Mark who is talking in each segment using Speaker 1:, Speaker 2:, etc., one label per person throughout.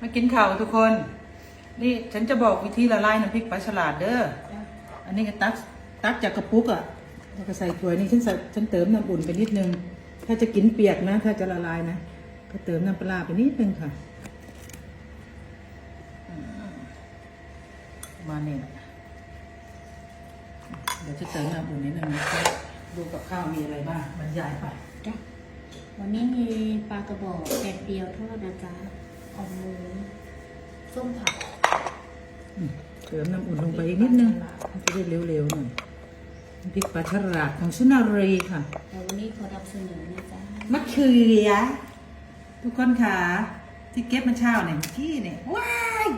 Speaker 1: มากินข้าวทุกคน นี่ฉันจะบอกวิธีละลายน้ำพริกปลาฉลาดเด้อ อันนี้ก็ตักตักจากกระปุกอะแล้วก็ใส่ถ้วยนี่ฉันใส่ฉันเติมน้ำอุ่นไปนิดนึง ถ้าจะกินเปียกนะ ถ้าจะละลายนะ ก็เติมน้ำปลาไปนิดนึงค่ะมาณนี้แหละเดี๋ยวจะเติมน้ำอุ่นนิดนึงดูกับข้าวมีอะไรบ้างบรรยายไป
Speaker 2: วันนี้มีปลากระบอกแกงเปียวทอดนะจ๊ะ อ่อมหมูส้มผัก
Speaker 1: อืมเติมน้ำอุ่นลงไปอีกนิดนึงมันจะได้เร็วๆหน่อยน้ำพริกปลาฉลาดของชุนารีค่ะ
Speaker 2: แต่วันนี้ขอนำเสนอนะจ๊ะ
Speaker 1: มะเขือทุกคนค่ะที่เก็บมาเช้าเนี่ยเมื่อกี้เนี่ยว้าย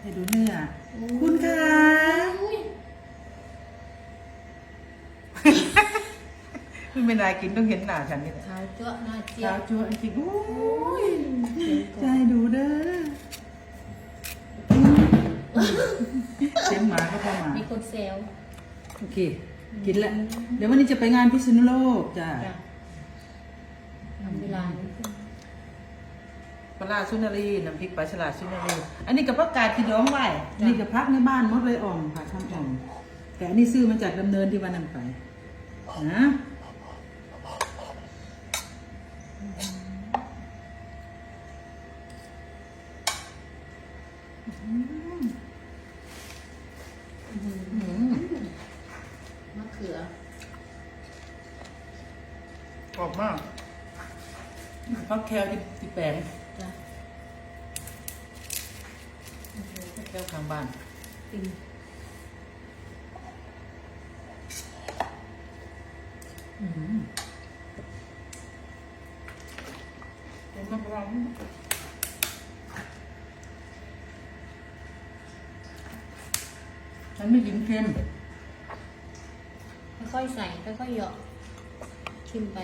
Speaker 1: ให้ดูเนื้อคุณค่ะ
Speaker 2: อุ้ย
Speaker 1: คุณเป็นนายกินต้องเห็นหน้าฉันนี่แหละ
Speaker 2: ขาวเจ้าหน้าเจี๊ย
Speaker 1: เช้า
Speaker 2: บ
Speaker 1: จั่วจริงๆโอ้ยใจดูเด้อเสียงหมาก็พอหมา
Speaker 2: มีคนเซล
Speaker 1: โอเค กินแล้วเดี๋ยววันนี้จะไปงานพิษณุโลกจ้ะ
Speaker 2: จ้ะทำเวลานี้
Speaker 1: ปลาร้าซุนารีน้ำพริกปลาฉลาดซุนารี อันนี้กับผักกาดที่ดองไว้อันนี้กับพักในบ้านหมดเลยอ่อมค่ะทำอ่อม แต่อันนี้ซื้อมาจากดำเนินที่วันนั้นไปนะ มะ
Speaker 2: เขือก
Speaker 1: รอบมากพักแคลที่ที่แปลง
Speaker 2: จ้ะ
Speaker 1: พักแคลข้างบ้าน
Speaker 2: กิน
Speaker 1: อืมเป็นน้ำปลาว ฉันไม่กินเค็ม
Speaker 2: ค่อยๆใส่ค่อยๆเหยาะชิมไป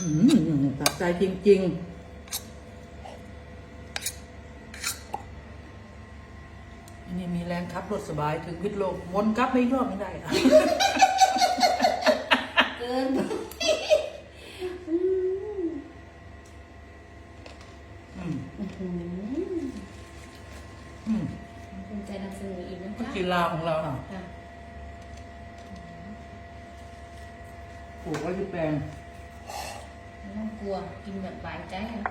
Speaker 1: อืมตัดใจจริงๆอันนี้มีแรงขับรถสบายถึงพิษโลกวนกลับไม่รอบไม่ได้อะ
Speaker 2: เกิน
Speaker 1: อืม
Speaker 2: อื้อหือ
Speaker 1: อืม
Speaker 2: ภูมิใจนำเสนออี กนะ
Speaker 1: ก็
Speaker 2: จ๊ะ
Speaker 1: กีฬาของเราอะ
Speaker 2: จ้ะ
Speaker 1: ปลูกไว้ที่แปลง
Speaker 2: ไม่ต้องกลัวกินแบบบายใจนะ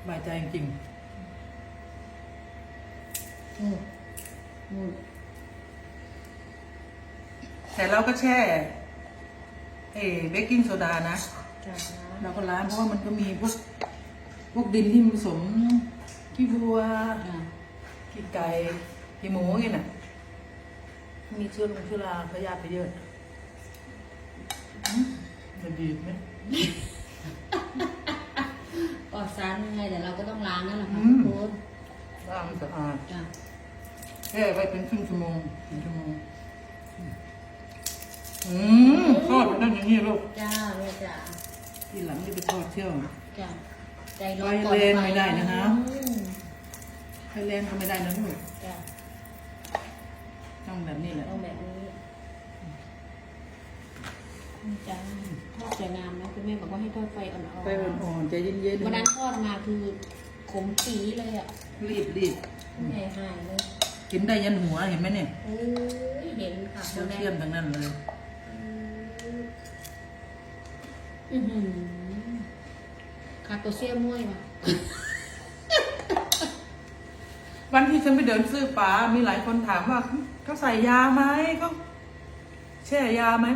Speaker 1: สบายใจจริง
Speaker 2: อืมอืม
Speaker 1: ๆแต่เราก็แช่เอเบกกิ้งโซดานะ
Speaker 2: จ้ะ
Speaker 1: เราก็ล้างเพราะว่ามันก็มีพวกพวกดินที่ผสมขี้วัว
Speaker 2: จ้ะ
Speaker 1: ขี้ไก่ขี้หมูอย่างนี้น่ะ มีเชื้อลงเชื้อราพยาธิไปเยอะอืมจะดีไหม
Speaker 2: ปลอดสารยังไงแต่เราก็ต้องล้างนั่นแหละค่ะ
Speaker 1: อื
Speaker 2: ทุ
Speaker 1: ม
Speaker 2: กคน
Speaker 1: ล้างสะอาด
Speaker 2: จ้ะ
Speaker 1: แช่ไว้เป็นครึ่งชั่วโมงหนึ่งชั่วโมง อืมทอดไปนั่นอย่างนี้ลูก
Speaker 2: จ้าเลยจ้ะ
Speaker 1: ทีหลังจะไปทอดเที่ยว
Speaker 2: จ้ะใจร้อนก่อน
Speaker 1: ไฟแรงไม่ได้นะฮะ
Speaker 2: อืม
Speaker 1: ใครแรงก็ไม่ได้นะลูก
Speaker 2: จ้ะ
Speaker 1: ต้องแบบนี้แหละ
Speaker 2: ต้องแบบนี้นี่จ้าทอดสวยงามนะคุณแม่บอกว่าให้ทอดไฟอ่อนๆ
Speaker 1: ไปอ่อนๆใจเย็นๆ
Speaker 2: วันนั้นทอดมาคือขมปีเลยอะ
Speaker 1: รีบรีบ
Speaker 2: ไม่หายเลย
Speaker 1: กินได้ยันหัวเห็นไหมเนี่ย
Speaker 2: โอ้ยเห็นค่ะ
Speaker 1: เชี่ยวเชี่ยมทั้งนั้นเลย
Speaker 2: อือหือคาโตเซียมม่วยว่ะ
Speaker 1: วันที่ฉันไปเดินซื้อปลา มีหลายคนถามว่าเขาใส่ยาไหมเขาแช่ยาไหม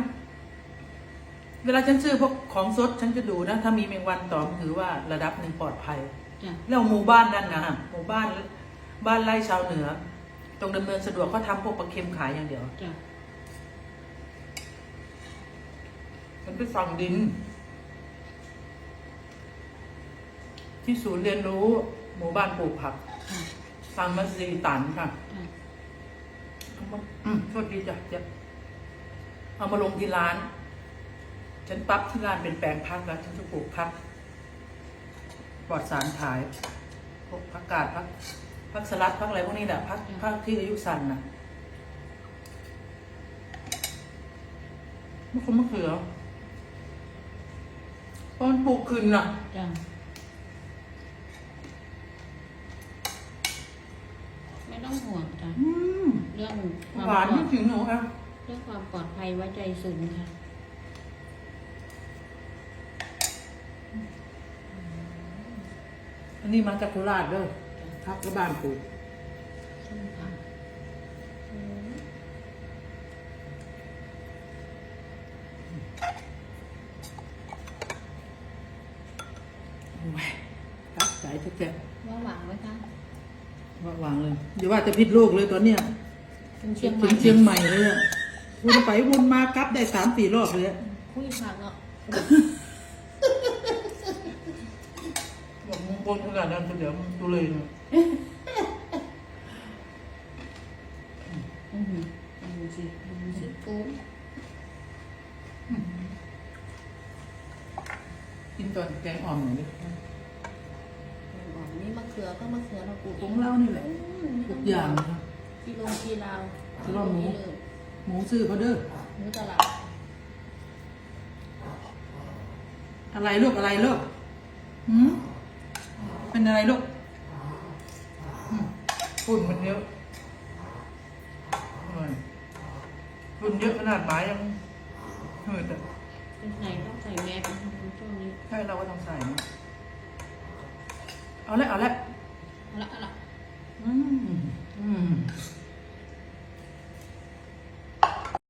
Speaker 1: เวลาฉันซื้อพวกของสดฉันจะดูนะ ถ้ามีแมงวันตอมถือว่าระดับหนึ่งปลอดภัย
Speaker 2: จ้ะ
Speaker 1: แล้วหมู่บ้านนั่นนะหมู่บ้าน บ้านไร่ชาวเหนือ ตรงดำเนินสะดวกเขาทำพวกปลาเค็มขายอย่างเดียว
Speaker 2: จ้ะ
Speaker 1: มันไปฝังดิน ที่ศูนย์เรียนรู้ หมู่บ้านปลูกผัก
Speaker 2: ค่ะ
Speaker 1: ฟังมาสี่ตันค่ะ
Speaker 2: ค่ะ
Speaker 1: เอามาอืมโทษดีจ้ะจะเอามาลงที่ร้าน ฉันปรั๊บที่ร้านเป็นแปลงพักแล้วฉันจะปลูกพักปลอดสารขายพวกผักกาดพักพักสลัดพักอะไรพวกนี้แหละพักพักที่อายุสั้นน่ะมะเขือมะเขือราะมันปลูกขึ้นน่ะ
Speaker 2: จ้ะไม่ต้องห่วงจ้ะ
Speaker 1: อืม
Speaker 2: เรื่องความ
Speaker 1: หวาน
Speaker 2: ปลอ
Speaker 1: ไม่
Speaker 2: ด
Speaker 1: ถึงหนูอะ
Speaker 2: เรื่องความปลอดภัยไว้ใจสูงค่ะ
Speaker 1: อันนี้มาจากโคราชเด้อพักก็บ้านปลูก
Speaker 2: ใช่ค่ะอืม
Speaker 1: โอ้ยตักใจแท้
Speaker 2: ว่าหวังไหมคะ
Speaker 1: ๆว่าวางเลยอย่าว่าจะพิษโลกเลยตอนเนี้ย
Speaker 2: ถึงเชียงใหม่
Speaker 1: ถึงเชียงใหม่เลยอะวนไปวนมากลับได้สามสี่รอบเลยอะ
Speaker 2: คุยค่ะเนาะ
Speaker 1: บอกมึงบนขนาดนั้นเดี๋ยวมึงตัวเลยนะ
Speaker 2: อือหือดูสิดูสิปุ๊บ
Speaker 1: กินตอนแกงอ่อมหน่อยดิ
Speaker 2: บอกนี่มะเขือก็มะเขือเราปลูก
Speaker 1: ของเรานี่แหละ
Speaker 2: อืม
Speaker 1: ทุกอย่างนะ
Speaker 2: กีลงกีลาว
Speaker 1: กีลง
Speaker 2: นี่เลย
Speaker 1: หมูซื้อเขาเด้อ
Speaker 2: หมูตลาด
Speaker 1: อะไรลูกอะไรลูกหืมเป็นอะไรลูกฝุ่นมันเยอะฝุ่นเยอะขนาดไม้ยังเหือดอะ
Speaker 2: เป็นไงต้องใส่แมสช่วงนี้
Speaker 1: ใช่เราก็ต้องใส่เอาละเอาละเอาละ
Speaker 2: เอาละ
Speaker 1: อืมอืม